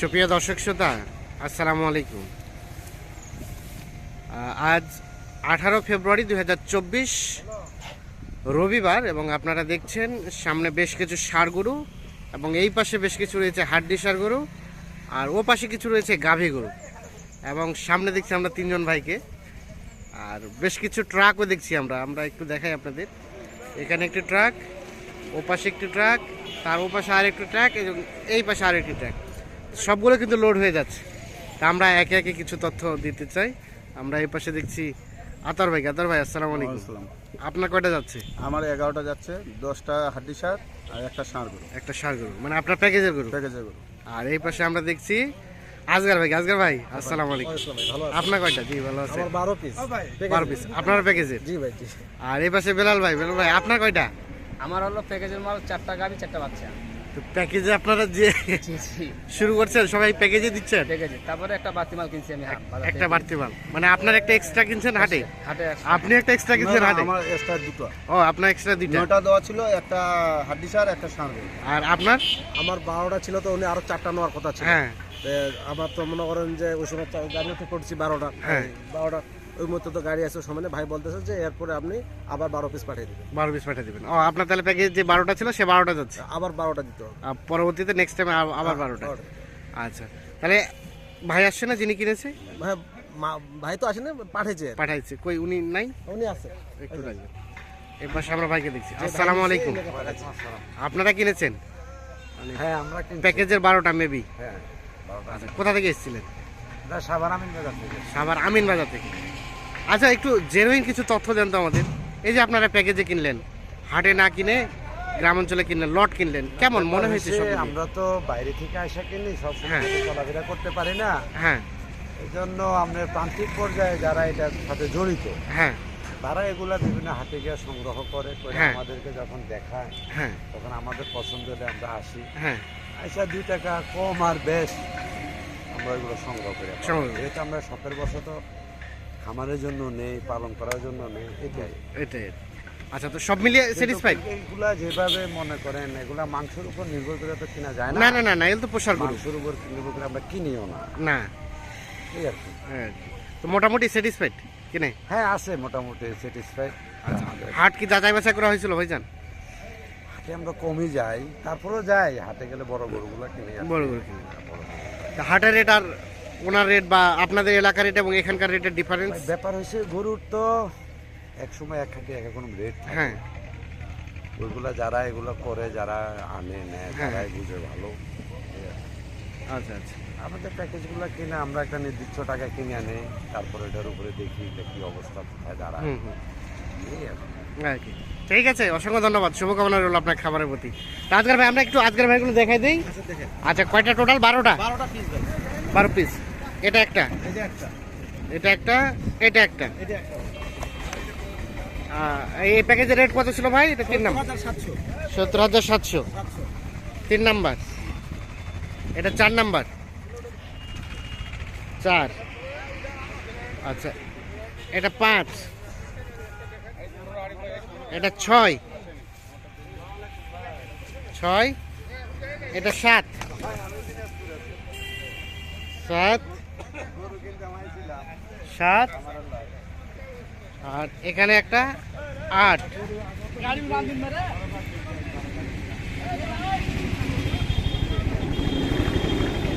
সুপ্রিয় দর্শক শ্রোতা, আসসালামু আলাইকুম। আজ আঠারো ফেব্রুয়ারি দু হাজার চব্বিশ, রবিবার এবং আপনারা দেখছেন সামনে বেশ কিছু গরু এবং এই পাশে বেশ কিছু রয়েছে হাড্ডি গরু আর ও পাশে কিছু রয়েছে গাভী গরু এবং সামনে দেখছি আমরা তিনজন ভাইকে আর বেশ কিছু ট্রাকও দেখছি আমরা। আমরা একটু দেখাই আপনাদের। এখানে একটি ট্রাক, ও পাশে একটি ট্রাক, তার ও পাশে আর একটি ট্রাক এবং এই পাশে আরেকটি ট্রাক। সবগুলো কিন্তু লোড হয়ে যাচ্ছে। তা আমরা একে একে কিছু তথ্য দিতে চাই। আমরা এই পাশে দেখছি আতর ভাই। আতর ভাই আসসালামু আলাইকুম। আসসালাম। আপনার কয়টা যাচ্ছে? আমার এগারোটা যাচ্ছে দশটা হাড্ডি সার আর একটা ষাঁড় গরু। একটা সার গরু। মানে আপনার প্যাকেজের গরু? প্যাকেজের গরু। আর এই পাশে আমরা দেখছি আজগার ভাই। আজগার ভাই আসসালামু আলাইকুম। ভালো আপনার কয়টা? জি ভালো আছে আমার বারো পিস বারো পিস আপনার প্যাকেজের? জি ভাই জি। আর এই পাশে বেলাল ভাই বেলাল ভাই আপনার কয়টা? আমার হলো প্যাকেজের মাল চারটা গাড়ি চারটা বাচ্চা। প্যাকেজে আপনারা যে শুরু করছেন সবাই প্যাকেজে দিচ্ছেন? প্যাকেজে তারপরে একটা বাতি মাল কিনছি আমি একটা বাড়তি মাল। মানে আপনার একটা এক্সট্রা কিনছেন হাটে? হাটে আপনি একটা এক্সট্রা কিনছেন হাটে? আমার এক্সট্রা দুটো। ও আপনার এক্সট্রা দুইটা। নয়টা দেওয়া ছিল একটা হাড্ডি সার একটা গরু আর আপনার? আমার বারোটা ছিল তো উনি আরও চারটা নেওয়ার কথা ছিল। হ্যাঁ। আমার তো মনে করেন যে ওই সময় গাড়িতে করছি বারোটা। হ্যাঁ। বারোটা ওই মতো তো গাড়ি আছে সময় ভাই বলতেছে যে এরপরে আপনি আবার বারো পিস পাঠিয়ে দিবেন। বারো পিস পাঠিয়ে দেবেন। ও আপনার তাহলে প্যাকেজ যে বারোটা ছিল সে বারোটা যাচ্ছে? আবার বারোটা দিতে হবে। আর পরবর্তীতে নেক্সট টাইম আবার বারোটা। আচ্ছা। তাহলে ভাই আসছে না যিনি কিনেছে? ভাই মা- ভাই তো আসেনি পাঠিয়েছে। পাঠাইছে। কই উনি নাই? উনি আছে। একটু এর আমরা ভাইকে দেখছি। আসসালামু আলাইকুম। আপনারা কিনেছেন? হ্যাঁ আমরা প্যাকেজের বারোটা মেবি হ্যাঁ আচ্ছা কোথা থেকে এসেছিলেন? সাবান আমিন বাজার থেকে। সাভার আমিন বাজার থেকে। আচ্ছা একটু জেনুইন কিছু তথ্য দেন তো আমাদের। এই যে আপনারা প্যাকেজে কিনলেন হাটে না কিনে গ্রাম অঞ্চলে কিনলেন লট কিনলেন কেমন মনে হয়েছে আমরা তো বাইরে থেকে আসা কিনি সব হ্যাঁ। চলাফেরা করতে পারি না। হ্যাঁ। এই জন্য আমরা প্রান্তিক পর্যায়ে যারা এটার সাথে জড়িত হ্যাঁ। তারা এগুলা বিভিন্ন হাটে গিয়ে সংগ্রহ করে করে হ্যাঁ। আমাদেরকে যখন দেখায় হ্যাঁ। তখন আমাদের পছন্দ হলে আমরা আসি। হ্যাঁ। আচ্ছা দুই টাকা কম আর বেশ। আমরা এগুলো সংগ্রহ করে। যেহেতু আমরা শখের বশত খামারের জন্য নেই পালন করার জন্য নেই এটাই। এটাই। আচ্ছা তো সব মিলিয়ে স্যাটিসফাইড এইগুলা যেভাবে মনে করেন এগুলা মাংসের উপর নির্ভর করে তো কিনা যায় না। না না না এগুলো তো পোষার গরু। মাংসের উপর নির্ভর করে আমরা কিনিও না। না। এই আর কি। হ্যাঁ তো মোটামুটি স্যাটিসফাইড কিনে হ্যাঁ আছে মোটামুটি স্যাটিসফাইড হাট কি যাচাই বাছাই করা হয়েছিল ভাইজান? হাটে আমরা কমই যাই তারপরেও যাই। হাটে গেলে বড় গরুগুলো কিনে বড় গরু কিনে হাটের রেট আর ওনার রেট বা আপনাদের এলাকার রেট এবং এখানকার রেটের ডিফারেন্স ব্যাপার হয়েছে গরুর তো এক সময় এক হাটে এক রকম রেট হ্যাঁ। ওইগুলা যারা এগুলো করে যারা আনে নেয় হ্যাঁ। তারাই বুঝে ভালো। আচ্ছা আচ্ছা। আমাদের প্যাকেজগুলো কিনে আমরা একটা নির্দিষ্ট টাকা কিনে আনে তারপরে এটার উপরে দেখি যে কি অবস্থা কোথায় দাঁড়ায়। এই আর কি। ঠিক আছে অসংখ্য ধন্যবাদ। শুভকামনা রইল আপনার খাবারের প্রতি। আজকের ভাই আমরা একটু আজকের ভাইগুলো দেখাই দিই। আচ্ছা কয়টা টোটাল বারোটা? বারো পিস এটা একটা? এটা একটা। এটা একটা? এই প্যাকেজের রেট কত ছিল ভাই? এটা তিন নাম্বার। সত্তর হাজার সাতশো। তিন নাম্বার। এটা চার নাম্বার। চার। আচ্ছা এটা পাঁচ। এটা ছয়। ছয়। এটা সাত। সাত। সাত। আর এখানে একটা আট।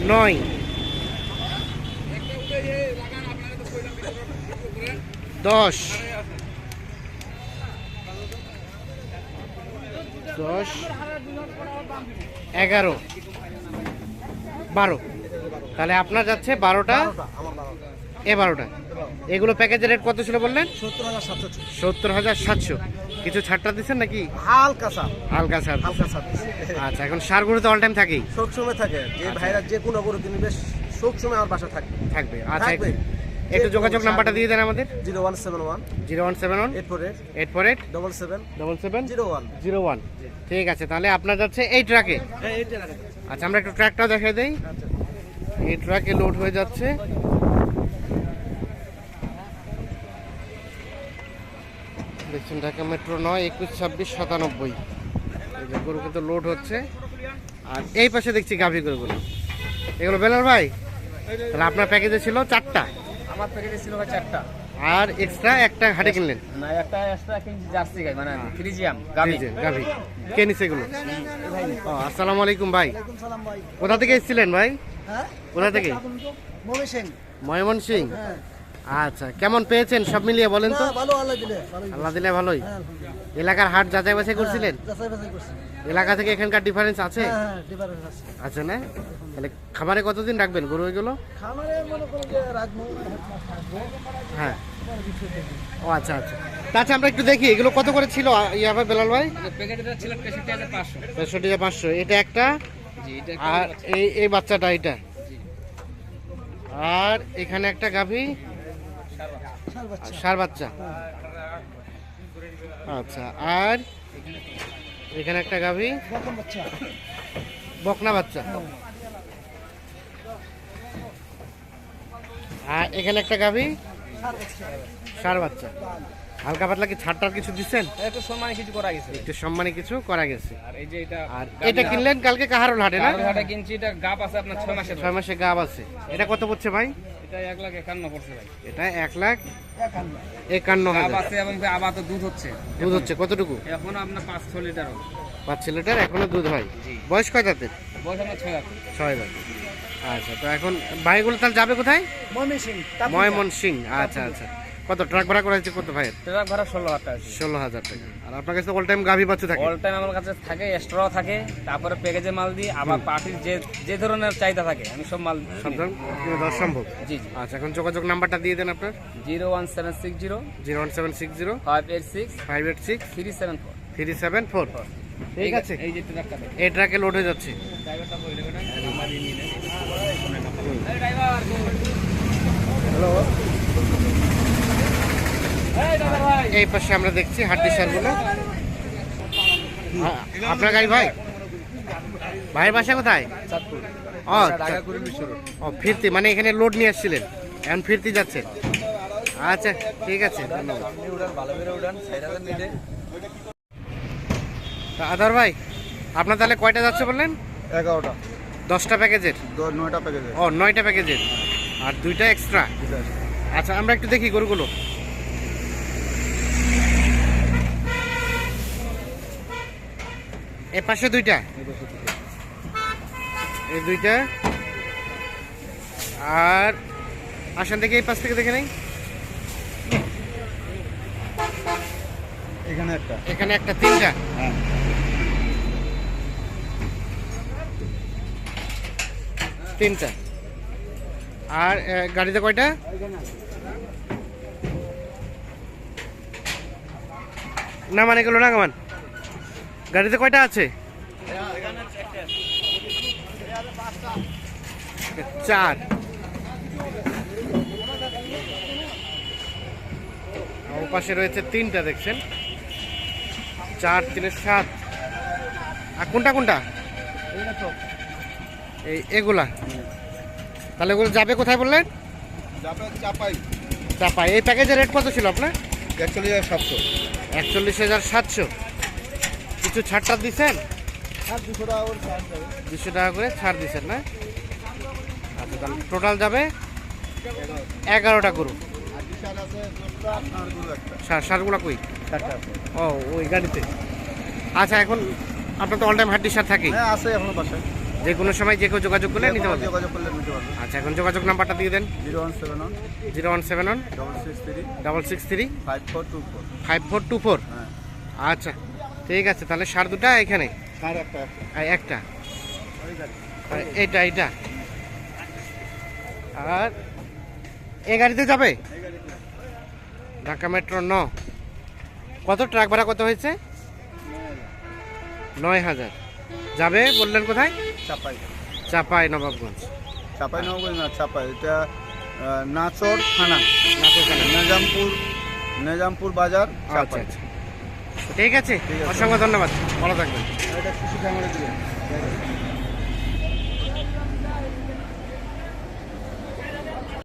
নয়। দশ। দশ এগারো বারো। তাহলে আপনার যাচ্ছে বারোটা এ বারোটা। এগুলো প্যাকেজের রেট কত ছিল বললেন? সত্তর হাজার সাতশো। কিছু ছাড়টা দিচ্ছেন নাকি? হালকা সাপ হালকা ছাড়। হালকা সাপ আচ্ছা এখন সারগুলো তো অল টাইম থাকেই। সব সময় থাকে। যে ভাইরা যে কোনো গরু কিনবে সব সময় আমার বাসা থাকবে। থাকবে। আচ্ছা থাকবে। একটু যোগাযোগ নাম্বারটা দিয়ে দেন আমাদের। Zero one seven one. Zero one seven one. Eight four eight. Eight four eight. Double seven double seven zero one. Zero one. ঠিক আছে তাহলে আপনার যাচ্ছে এই ট্রাকে। হ্যাঁ আচ্ছা আমরা একটু ট্র্যাকটাও দেখাই দেই। আচ্ছা। এই ট্রাকে লোড হয়ে যাচ্ছে। দেখছেন ঢাকা মেট্রো নয় একুশ ছাব্বিশ সাতানব্বই। গরু কিন্তু লোড হচ্ছে। আর এই পাশে দেখছি গাভী গরুগুলো। এগুলো বেলার ভাই তাহলে আপনার প্যাকেজে ছিল চারটা। আমার প্যাকেজে ছিল ভাই চারটা। আর এক্সট্রা একটা হাটে কিনলেন? না একটা এক্সট্রা কিনছি জার্সি গাই মানে ফ্রিজিয়াম গাবি কে নিছে এগুলো? ও আসসালামু আলাইকুম ভাই। কোথা থেকে এসেছিলেন ভাই? কোথা থেকে? ময়মন সিং আচ্ছা কেমন পেয়েছেন? সব মিলিয়ে বলেন তো। ভালো আল্লাহ দিলে ভালোই। হ্যাঁ এলাকার হাট যাচাই বাছাই করছিলেন? যাচাই বাছাই করছি এলাকা থেকে এখানকার ডিফারেন্স আছে? হ্যাঁ হ্যাঁ ডিফারেন্স আছে। আছে না? তাহলে খামারে কতদিন রাখবেন? গরু এগুলো? মনে হ্যাঁ। ও আচ্ছা আচ্ছা। আচ্ছা আমরা একটু দেখি এগুলো কত করে ছিল ইয়া ভাই বেলাল ভাই? পঁয়ষট্টি হাজার পাঁচশো। এটা একটা? আর এই এই বাচ্চাটা এটা? আর এখানে একটা গাভী? সার বাচ্চা। আচ্ছা আর এখানে একটা গাভি। বকনা বাচ্চা। আর এখানে একটা গাভি। সার বাচ্চা। হালকা পাতলা কি ছাড়টার কিছু দিচ্ছেন? একটু সম্মানে কিছু করা গেছে। একটু সম্মানী কিছু করা গেছে। আর এই যে এটা আর এটা কিনলেন কালকে কাহারুল হাটে না? হাটে কিনছি এটা গাপ আছে আপনার ছয় মাসের ছয় মাসে গাব আছে। এটা কত পড়ছে ভাই? এটা এক লাখ একান্ন পড়ছে ভাই। এটা এক লাখ একান্ন। গাপ হাজার। আছে এবং আবার তো দুধ হচ্ছে। দুধ হচ্ছে কতটুকু? এখন আপনার পাঁচ ছ লিটার হবে পাঁচ ছেলেটার এখনও দুধ হয়। বয়স কয় দাঁতের? বয়স আপনার ছয় লাখ ছয় দাঁতের। আচ্ছা তো এখন ভাইগুলো তাহলে যাবে কোথায়? ময়মন সিং ময়মন সিং আচ্ছা আচ্ছা। কত ট্রাক ভাড়া করা হয়েছে কত ভাইয়ের? ট্রাক ভাড়া ষোলো হাজার টাকা। ষোলো হাজার টাকা। আর আপনার কাছে অল টাইম গাভী বাচ্চা থাকে। অল টাইম আমার কাছে থাকে এক্সট্রাও থাকে তারপরে প্যাকেজে মাল দিই আবার পার্টির যে যে ধরনের চাহিদা থাকে আমি সব মাল সব দেওয়া সম্ভব। জি জি। আচ্ছা এখন যোগাযোগ নাম্বারটা দিয়ে দেন আপনার। Zero one seven six zero zero one seven six zero five eight six five eight six three seven four. Three seven four. ঠিক আছে। এই যে ট্রাকটা এই ট্রাকে লোড হয়ে যাচ্ছে। ড্রাইভারটা বলে দেবেন নাম্বার দিয়ে এই পাশে আমরা দেখছি হাড্ডি সারগুলো আপনার গাড়ি ভাই? ভাইয়ের বাসা কোথায়? ও আচ্ছা। ও ফিরতি মানে এখানে লোড নিয়ে আসছিলেন। এখন ফিরতি যাচ্ছেন আচ্ছা ঠিক আছে আদার ভাই আপনার তাহলে কয়টা যাচ্ছে বললেন? এগারোটা। দশটা প্যাকেজের? নয়টা প্যাকেজে ও নয়টা প্যাকেজের। আর দুইটা এক্সট্রা আচ্ছা আমরা একটু দেখি গরুগুলো। এ পাশে দুইটা? এই দুইটা। আর আসেন থেকে এই পাশ থেকে দেখে নেই? এখানে একটা। এখানে একটা তিনটা? হ্যাঁ। তিনটা। আর গাড়িতে কয়টা? না মানে গেল না কামান গাড়িতে কয়টা আছে? চার। ও পাশে রয়েছে তিনটা দেখছেন? চার তিনে সাত। আর কোনটা কোনটা? এই এগুলা। তাহলে এগুলো যাবে কোথায় বললেন? চাপাই। চাপা এই প্যাকেজের রেট কত ছিল আপনার? একচল্লিশ হাজার সাতশো। একচল্লিশ হাজার সাতশো। কিছু ছাড়টা দিচ্ছেন দুশো টাকা করে চার্জ যাবে। দুশো টাকা করে ছাড় দিচ্ছেন না? আচ্ছা তাহলে টোটাল যাবে এগারোটা সার সারগুলো কই? ও ওই গাড়িতে। আচ্ছা এখন আপনার তো অল টাইম হাড্ডি সার থাকেই। হ্যাঁ আছে এখনও বাসায়। যে কোনো সময় যে কেউ যোগাযোগ করলে নিতে পারবে। যোগাযোগ করলে নিতে পারবে। আচ্ছা এখন যোগাযোগ নাম্বারটা দিয়ে দেন। Zero one seven one. Zero one seven one. Double six three. Double six three. Five four two four. Five four two four. হ্যাঁ। আচ্ছা। ঠিক আছে তাহলে সার দুটা এখানে? আর একটা আর একটা? আর এইটা এইটা আর এ গাড়িতে যাবে? ঢাকা মেট্রো ন। কত ট্রাক ভাড়া কত হয়েছে? নয় হাজার। যাবে বললেন কোথায়? চাপাই। চাপাই নবাবগঞ্জ। চাপাই নবগঞ্জ না চাপাই। এটা নাচর থানা। নাটোরখানা। নিজামপুর নিজামপুর বাজার আচ্ছা আচ্ছা। ঠিক আছে। অসংখ্য ধন্যবাদ। ভালো থাকবেন।